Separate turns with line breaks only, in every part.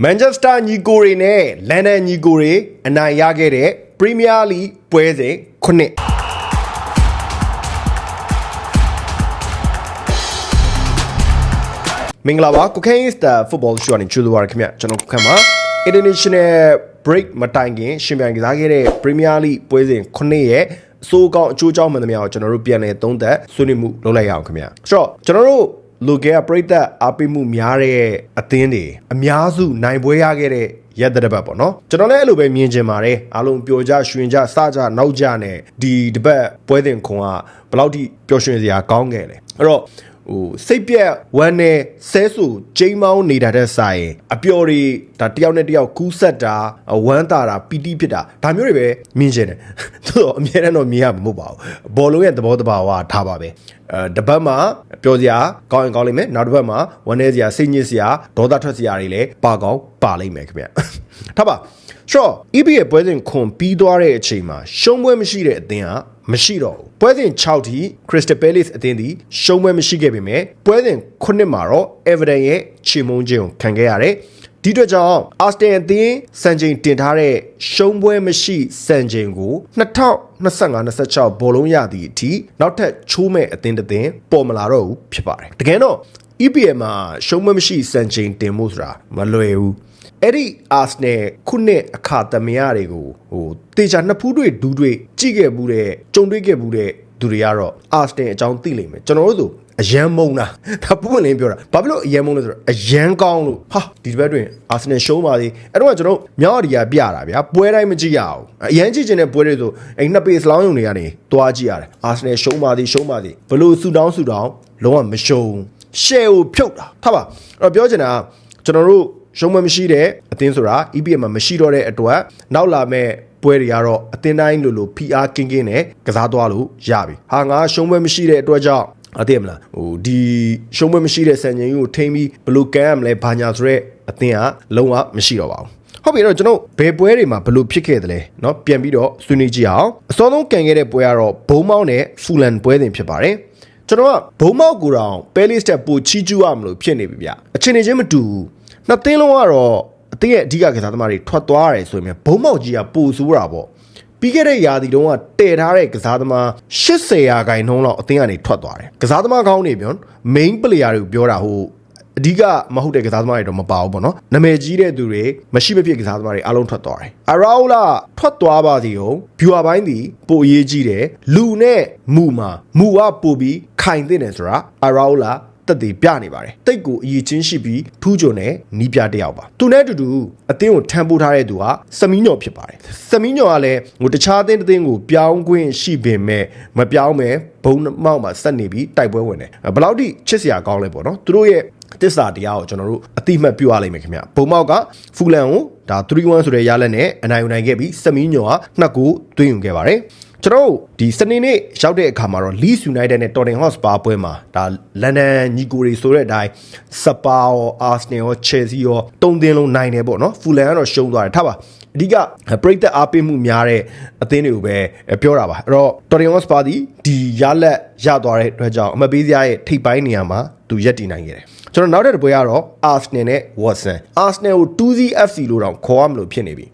မန်ချက်စတာညီကိုတွေနဲ့လန်ဒန်ညီကိုတွေအနိုင်ရခဲ့တဲ့ပရီးမီးယားလိပွဲစဉ်ခုနှစ်မင်္ဂလာပါကိုခိုင်းစတာဖုတ်ဘောရှော့နေချူလိုပါရခင်ဗျကျွန်တော်ကိုခန့်ပါ International Break မတိုင်ခင်ရှင်ပြိုင်ကစားခဲ့တဲ့ Premier League ပွဲစဉ်ခုနှစ်ရဲ့အစိုးကောင်းအချိုးအကြောင်းမှန်သမျှကိုကျွန်တော်တို့ပြန်လည်သုံးသပ်ဆွေးနွေးမှုလုပ်လိုက်ရအောင်ခင်ဗျဆိုတော့ကျွန်တော်တို့ လူကဲပရိသတ်အားပေးမှုများတဲ့အသင်းတွေအများစုနိုင်ပွဲရခဲ့တဲ့ရက်တဲ့ဘက်ပေါ့နော်ကျွန်တော်လည်းအဲ့လိုပဲမြင်ချင်ပါတယ်အားလုံးပျော်ကြရွှင်ကြစကြနောက်ကြနဲ့ဒီတပတ်ပွဲစဉ်ခွန်ကဘယ်လောက်ထိပျော်ရွှင်စရာကောင်းခဲ့လဲအဲ့တော့ ဟိုစိတ်ပြက်ဝမ်းနဲ့ဆဲဆူကျိမ်းမောင်းနေတာတဲ့ဆိုင်အပျော်တွေဒါတယောက်နဲ့တယောက်ကူးဆက်တာဝမ်းတာတာပီတိဖြစ်တာဒါမျိုးတွေပဲမြင်ချင်တယ်သို့တော့အများနဲ့တော့မြင်ရမှာမဟုတ်ပါဘူးဘောလုံးရဲ့သဘောတဘာဝထားပါပဲအဲတစ်ပတ်မှာပျော်စရာကောင်းရင်ကောင်းလိမ့်မယ်နောက်တစ်ပတ်မှာဝမ်းနည်းစရာစိတ်ညစ်စရာဒေါသထွက်စရာတွေလည်းပါကောင်းပါလိမ့်မယ်ခင်ဗျထားပါရှော့ EB ရဲ့ပွဲစဉ်ခွန်ပြီးသွားတဲ့အချိန်မှာရှုံးပွဲမရှိတဲ့အသင်းက မရှိတော့ဘူးပွဲစဉ်6ထိ Crystal Palace အသင်းသည်ရှုံးပွဲမရှိခဲ့ပေမဲ့ပွဲစဉ်9မှာတော့ Everton ရဲ့ချေမုန်းခြင်းကိုခံခဲ့ရတယ်ဒီအတွက်ကြောင့်အာစတင်အသင်းစံချိန်တင်ထားတဲ့ရှုံးပွဲမရှိစံချိန်ကို2025-26ဘောလုံးရသည့်အထိနောက်ထပ်ချိုးမဲ့အသင်းတစ်သင်းပေါ်မလာတော့ဘူးဖြစ်ပါတယ်တကယ်တော့ EPL မှာရှုံးပွဲမရှိစံချိန်တင်မှုဆိုတာမလွယ်ဘူး အဲ့ဒီအာစနယ်ခုနှစ်အခါသမယတွေကိုဟိုတေချာနှစ်ဖူးတွေဒူးတွေကြည့်ခဲ့ဘူးတဲ့ကြုံတွေ့ခဲ့ဘူးတဲ့သူတွေကတော့အာစနယ်အကြောင်းသိလိမ့်မယ်ကျွန်တော်တို့ဆိုအရန်မုံတာဒါပွင့်လင်းပြောတာဘာဖြစ်လို့အရန်မုံလဲဆိုတော့အရန်ကောင်းလို့ဟာဒီတစ်ပတ်တွင်အာဆင်နယ်ရှုံးပါသေးအဲ့တော့ကျွန်တော်မြောက်အဒီယာပြတာဗျာပွဲတိုင်းမကြည့်ရအောင်အရန်ကြည့်ချင်တဲ့ပွဲတွေဆိုအဲ့နှစ်ပေစလောင်းယုံတွေကနေတွားကြည့်ရတယ်အာဆင်နယ်ရှုံးပါသေးရှုံးပါသေးဘလို့ဆူတောင်းဆူတောင်းလုံးဝမရှုံးရှယ်ကိုဖြုတ်တာထားပါအဲ့တော့ပြောချင်တာကကျွန်တော်တို့ ရှုံးမမရှိတဲ့အသင်းဆိုတာ EPL မှာမရှိတော့တဲ့အတွက်နောက်လာမဲ့ပွဲတွေကတော့အသင်းတိုင်းလိုလို PR ကင်းကင်းနဲ့ကစားသွားလို့ရပြီဟာငါရှုံးပွဲမရှိတဲ့အတွက်ကြောင့်အသိမလားဟိုဒီရှုံးပွဲမရှိတဲ့စံချိန်ကြီးကိုထိမ့်ပြီးဘယ်လိုကမ်းရမလဲဘာညာဆိုရဲအသင်းကလုံးဝမရှိတော့ပါဘူးဟုတ်ပြီအဲ့တော့ကျွန်တော်ဘယ်ပွဲတွေမှာဘယ်လိုဖြစ်ခဲ့သလဲเนาะပြန်ပြီးတော့ဆွေးနွေးကြည့်အောင်အစောဆုံးကန်ခဲ့တဲ့ပွဲကတော့ဘုံမောင်းနဲ့ဖူလန်ပွဲစဉ်ဖြစ်ပါတယ်ကျွန်တော်ကဘုံမောက်ကိုတောင်ပဲလစ်တက်ပိုချီးကျူးရမလို့ဖြစ်နေပြီဗျအချိန်ချင်းမတူဘူး နှစ်သင်းလုံးကတော့အသင်းရဲ့အဓိကကစားသမားတွေထွက်သွားရတယ်ဆိုရင်ဘုံမောက်ကြီးကပိုဆိုးတာပေါ့ပြီးခဲ့တဲ့ရာသီတုန်းကတည်ထားတဲ့ကစားသမား80ရာခိုင်နှုန်းလောက်အသင်းကနေထွက်သွားတယ်ကစားသမားကောင်းနေပြော main player တွေကိုပြောတာဟိုအဓိကမဟုတ်တဲ့ကစားသမားတွေတော့မပါဘူးပေါ့နော်နာမည်ကြီးတဲ့သူတွေမရှိမဖြစ်ကစားသမားတွေအားလုံးထွက်သွားတယ်အရာအိုလာထွက်သွားပါစီကိုဗျူဟာပိုင်းဒီပိုအရေးကြီးတယ်လူနဲ့မူမှာမူကပိုပြီးခိုင်တဲ့တယ်ဆိုတာအရာအိုလာ တက်တည်ပြနေပါတယ်တိတ်ကိုအရေးချင်းရှိပြီးထူးချွန်တဲ့နီးပြတစ်ယောက်ပါသူနဲ့အတူတူအသင်းကိုထမ်းပိုးထားတဲ့သူကစမီးညော်ဖြစ်ပါတယ်စမီးညော်ကလည်းဟိုတခြားအသင်းတစ်သင်းကိုပြောင်းခွင့်ရှိပေမဲ့မပြောင်းမဲ့ဘုံမောက်မှာဆက်နေပြီးတိုက်ပွဲဝင်တယ်ဘယ်လောက်ထိချစ်စရာကောင်းလဲပေါ့နော်သူတို့ရဲ့တစ္ဆာတရားကိုကျွန်တော်တို့အတိမတ်ပြုရလိမ့်မယ်ခင်ဗျဘုံမောက်ကဖူလန်ကိုဒါ3-1ဆိုတဲ့ရလက်နဲ့အနိုင်ယူနိုင်ခဲ့ပြီးစမီးညော်ကနှစ်ကိုသွင်းယူခဲ့ပါတယ် ကျွန်တော်တို့ဒီစနေနေ့ရောက်တဲ့အခါမှာတော့ Leeds United နဲ့ Tottenham Hotspur ပွဲမှာဒါလန်ဒန်ညီကိုတွေဆိုတဲ့အတိုင်းစပါရော Arsenal ရော Chelsea ရောတုံးသင်းလုံးနိုင်တယ်ပေါ့နော်ဖူလန်ကတော့ရှုံးသွားတယ်ထားပါအဓိကပရိသတ်အားပေးမှုများတဲ့အသင်းတွေကိုပဲပြောတာပါအဲ့တော့ Tottenham Hotspur ဒီဒီရလက်ရသွားတဲ့အတွက်ကြောင့်အမပေးစရာရဲ့ထိပ်ပိုင်းနေရာမှာသူရက်တည်နိုင်ခဲ့တယ်ကျွန်တော်နောက်တဲ့ပွဲကတော့ Arsenal နဲ့ Watson Arsenal ကို 2C FC လို့တောင်ခေါ်ရမလို့ဖြစ်နေပြီ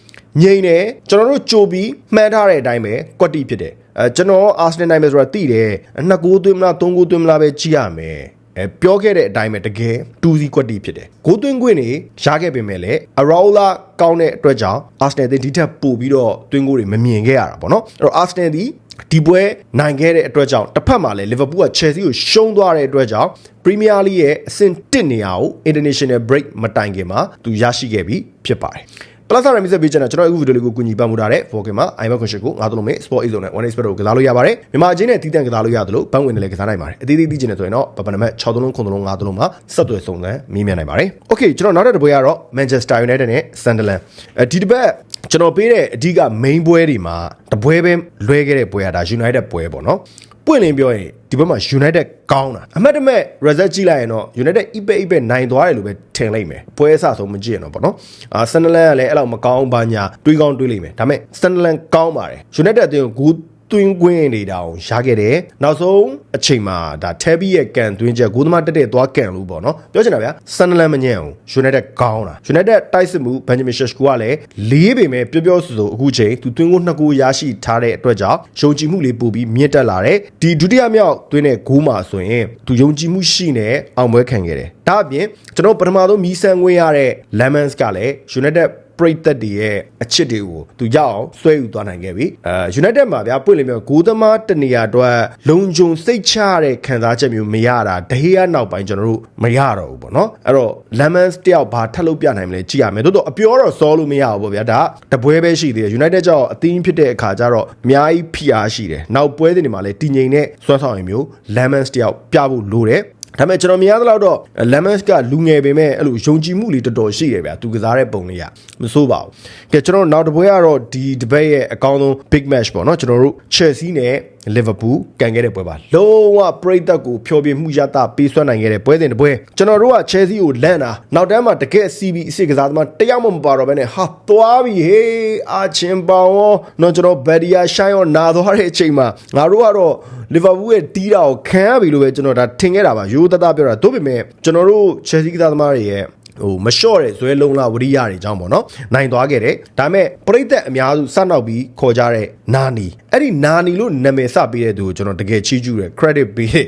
ငိမ့်တယ်ကျွန်တော်တို့ကြိုပြီးမှန်းထားတဲ့အတိုင်းပဲကွက်တီဖြစ်တယ်အဲကျွန်တော်အာဆင်နယ်နိုင်မယ်ဆိုတာသိတယ်နှစ်ကိုးသွင်းမလားသုံးကိုးသွင်းမလားပဲကြည့်ရမယ်အဲပြောခဲ့တဲ့အတိုင်းပဲတကယ်တူစီကွက်တီဖြစ်တယ်ဂိုးသွင်းခွင့်နေရခဲ့ပေမဲ့လည်းအရောလာကောင်းတဲ့အတွက်ကြောင့်အာဆင်နယ်ဒီထက်ပိုပြီးတော့သွင်းကိုးတွေမမြင်ခဲ့ရတာပေါ့နော်အဲ့တော့အာဆင်နယ်ဒီဒီပွဲနိုင်ခဲ့တဲ့အတွက်ကြောင့်တစ်ဖက်မှာလည်းလီဗာပူးကချယ်ဆီကိုရှုံးသွားတဲ့အတွက်ကြောင့်ပရီးမီးယားလိရဲ့အဆင့်1နေရာကို International Break မတိုင်ခင်မှာသူရရှိခဲ့ပြီးဖြစ်ပါတယ် plus ရမီဆက်ပေးချင်တာကျွန်တော်အခုဗီဒီယိုလေးကိုကူညီပံ့ပိုးထားတဲ့ Vogue မှာ iMac Question ကိုငါတို့လုံးမဲ့ Sport Zone နဲ့ One Expert ကိုကစားလို့ရပါတယ်မြန်မာချင်းနဲ့တီးတန့်ကစားလို့ရတယ်လို့ဘန်းဝင်နဲ့လည်းကစားနိုင်ပါတယ်အသေးသေးသိချင်တယ်ဆိုရင်တော့ပပနမတ်6လုံး9လုံး5လုံးမှာဆက်သွယ်စုံစမ်းမေးမြန်းနိုင်ပါတယ် Okay ကျွန်တော်နောက်တစ်ပွဲကတော့ Manchester United နဲ့ Sunderland အဲဒီတစ်ပတ်ကျွန်တော်ပေးတဲ့အဓိက main ပွဲတွေမှာတပွဲပဲလွဲခဲ့တဲ့ပွဲကဒါ United ပွဲပေါ့နော် ပွင့်လင်းပြောရင်ဒီဘက်မှာ United ကောင်းတာအမှတ်တမဲ့ result ကြည့်လိုက်ရင်တော့ United အိပဲအိပဲနိုင်သွားတယ်လို့ပဲထင်လိုက်မယ်ပွဲအစဆုံးမကြည့်ရင်တော့ပေါ့နော်အာ Sunderland ကလည်းအဲ့လောက်မကောင်းဘာညာတွေးကောင်းတွေးလိမ့်မယ်ဒါပေမဲ့ Sunderland ကောင်းပါတယ် United အသင်းကိုဂူ သွင်းခွင့်နေတောင်ရခဲ့တယ်နောက်ဆုံးအချိန်မှာဒါထဲဘီရဲ့ကန်သွင်းချက်ဂိုးသမားတက်တဲ့သွားကန်လို့ပေါ့နော်ပြောချင်တာဗျာဆန်နလန်မညံ့အောင် United ကောင်းတာ United တိုက်စစ်မှု Benjamin Sheshko ကလည်းလေးပေမဲ့ပြောပြောဆိုဆိုအခုချိန်သူသွင်းကိုနှစ်ကိုရရှိထားတဲ့အတွက်ကြောင့်ယုံကြည်မှုလေးပို့ပြီးမြင့်တက်လာတယ်ဒီဒုတိယမြောက်သွင်းတဲ့ဂိုးမှာဆိုရင်သူယုံကြည်မှုရှိနေအောင်ပွဲခံခဲ့တယ်ဒါအပြင်ကျွန်တော်ပထမဆုံးမီးဆန်းခွင့်ရတဲ့ Lemons ကလည်း United ပရိသတ်တွေရဲ့အချစ်တွေကိုသူရအောင်ဆွဲယူသွားနိုင်ခဲ့ပြီအဲ United မှာဗျာပွင့်လင်းမျိုးဂိုးသမားတနေရာအတွက်လုံခြုံစိတ်ချရတဲ့ခံစားချက်မျိုးမရတာဒဟေးရနောက်ပိုင်းကျွန်တော်တို့မရတော့ဘူးပေါ့နော်အဲ့တော့ Lemons တယောက်ဘာထပ်လုပ်ပြနိုင်မလဲကြည့်ရမယ်တိုးတော့အပြောတော့စောလို့မရဘူးပေါ့ဗျာဒါတပွဲပဲရှိသေးတယ် United ကြောင့်အသင်းဖြစ်တဲ့အခါကျတော့အများကြီးဖိအားရှိတယ်နောက်ပွဲတွေမှာလည်းတည်ငြိမ်တဲ့စွမ်းဆောင်ရည်မျိုး Lemons တယောက်ပြဖို့လိုတယ် ဒါပေမဲ့ကျွန်တော်မြင်ရသလောက်တော့ Lemons ကလူငယ်ပေမဲ့အဲ့လိုယုံကြည်မှုလေးတော်တော်ရှိတယ်ဗျာသူကစားတဲ့ပုံလေးကမဆိုးပါဘူးကဲကျွန်တော်နောက်တစ်ပွဲကတော့ဒီ debate ရဲ့အကောင်းဆုံး big match ပေါ့နော်ကျွန်တော်တို့ Chelsea နဲ့ Liverpool ကန်ခဲ့တဲ့ပွဲပါလုံးဝပရိသတ်ကိုဖျော်ဖြေမှုရတာပေးစွမ်းနိုင်ခဲ့တဲ့ပွဲစဉ်တစ်ပွဲကျွန်တော်တို့က Chelsea ကိုလန့်တာနောက်တန်းမှာတကယ် CB အစ်စ်ကစားသမားတယောက်မှမပါတော့ဘဲနဲ့ဟာသွားပြီဟေးအာချင်ပေါင်ရောနော်ကျွန်တော်ဘယ်ဒီယာရှိုင်းရောနာသွားတဲ့အချိန်မှာငါတို့ကတော့ Liverpool ရဲ့တီးတာကိုခံရပြီလို့ပဲကျွန်တော်ဒါထင်ခဲ့တာပါရိုးသားသားပြောတာတို့ပေမဲ့ကျွန်တော်တို့ Chelsea ကစားသမားတွေရဲ့ဟိုမလျှော့တဲ့ဇွဲလုံးလာဝရိယတွေအကြောင်းပေါ့နော်နိုင်သွားခဲ့တယ်ဒါပေမဲ့ပရိသတ်အများစုစနောက်ပြီးခေါ်ကြတဲ့နာနီအဲ့ဒီနာနီလို့နာမည်စပေးတဲ့သူကိုကျွန်တော်တကယ်ချီးကျူးတယ် credit ပေးတယ်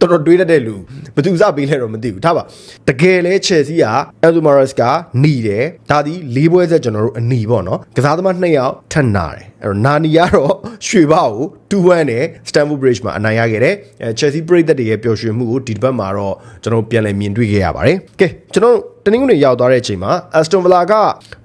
တော်တော်တွေးတတ်တဲ့လူဘယ်သူစပေးလဲတော့မသိဘူးထားပါတကယ်လဲ Chelsea က Enzo Mares ကหนีတယ်ဒါဒီလေးပွဲဆက်ကျွန်တော်တို့အหนีပေါ့နော်ကစားသမားနှစ်ယောက်ထပ်နာတယ်အဲ့တော့နာနီကတော့ရွှေဘကို2-1နဲ့ Stamford Bridge မှာအနိုင်ရခဲ့တယ်အဲ Chelsea ပရိသတ်တွေရဲ့ပျော်ရွှင်မှုကိုဒီတစ်ပတ်မှာတော့ကျွန်တော်ပြန်လည်မြင်တွေ့ခဲ့ရပါတယ်ကဲကျွန်တော်တနင်္ဂနွေရောက်သွားတဲ့အချိန်မှာ Aston Villa က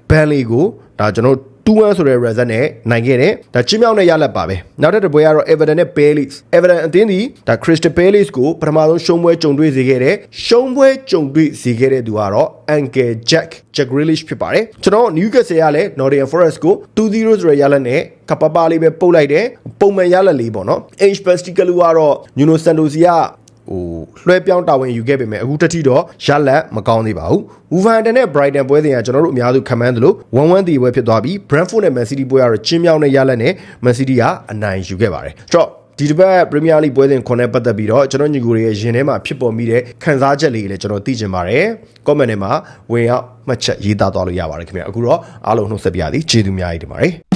Burnley ကိုဒါကျွန်တော် 2-1ဆိုတဲ့ result နဲ့နိုင်ခဲ့တယ်ဒါချင်းမြောက်နဲ့ရလက်ပါပဲနောက်တစ်ပွဲကတော့ Everton နဲ့ Palace Everton အသင်းဒီဒါ Crystal Palace ကိုပထမဆုံးရှုံးပွဲကြုံတွေ့စေခဲ့တယ်ရှုံးပွဲကြုံတွေ့စေခဲ့တဲ့သူကတော့ Uncle Jack Jack Grealish ဖြစ်ပါတယ်ကျွန်တော် Newcastle ကလည်း Nottingham Forest ကို2-0ဆိုတဲ့ရလက်နဲ့ကပပလေးပဲပုတ်လိုက်တယ်ပုံမှန်ရလက်လေးပေါ့နော် H Pascal ကတော့ Nuno Santos က ဟိုလွှဲပြောင်းတာဝန်ယူခဲ့ပေမဲ့အခုတတိတော့ရလက်မကောင်းသေးပါဘူး။ Wolverhampton နဲ့ Brighton ပွဲစဉ်ကကျွန်တော်တို့အများစုခံမှန်းသလို1-1တီပွဲဖြစ်သွားပြီး Brentford နဲ့ Man City ပွဲကတော့ချင်းမြောင်းနဲ့ရလက်နဲ့ Man City ကအနိုင်ယူခဲ့ပါတယ်။ဆိုတော့ဒီတစ်ပတ် Premier League ပွဲစဉ်ခွန်နဲ့ပတ်သက်ပြီးတော့ကျွန်တော်ညီကိုတွေရဲ့ရင်ထဲမှာဖြစ်ပေါ်မိတဲ့ခံစားချက်လေးတွေလည်းကျွန်တော်သိချင်ပါတယ်။ comment ထဲမှာဝင်ရောက်မှတ်ချက်ရေးသားသွားလို့ရပါတယ်ခင်ဗျာ။အခုတော့အားလုံးနှုတ်ဆက်ပြရသည်ကျေးဇူးများကြီးတင်ပါတယ်။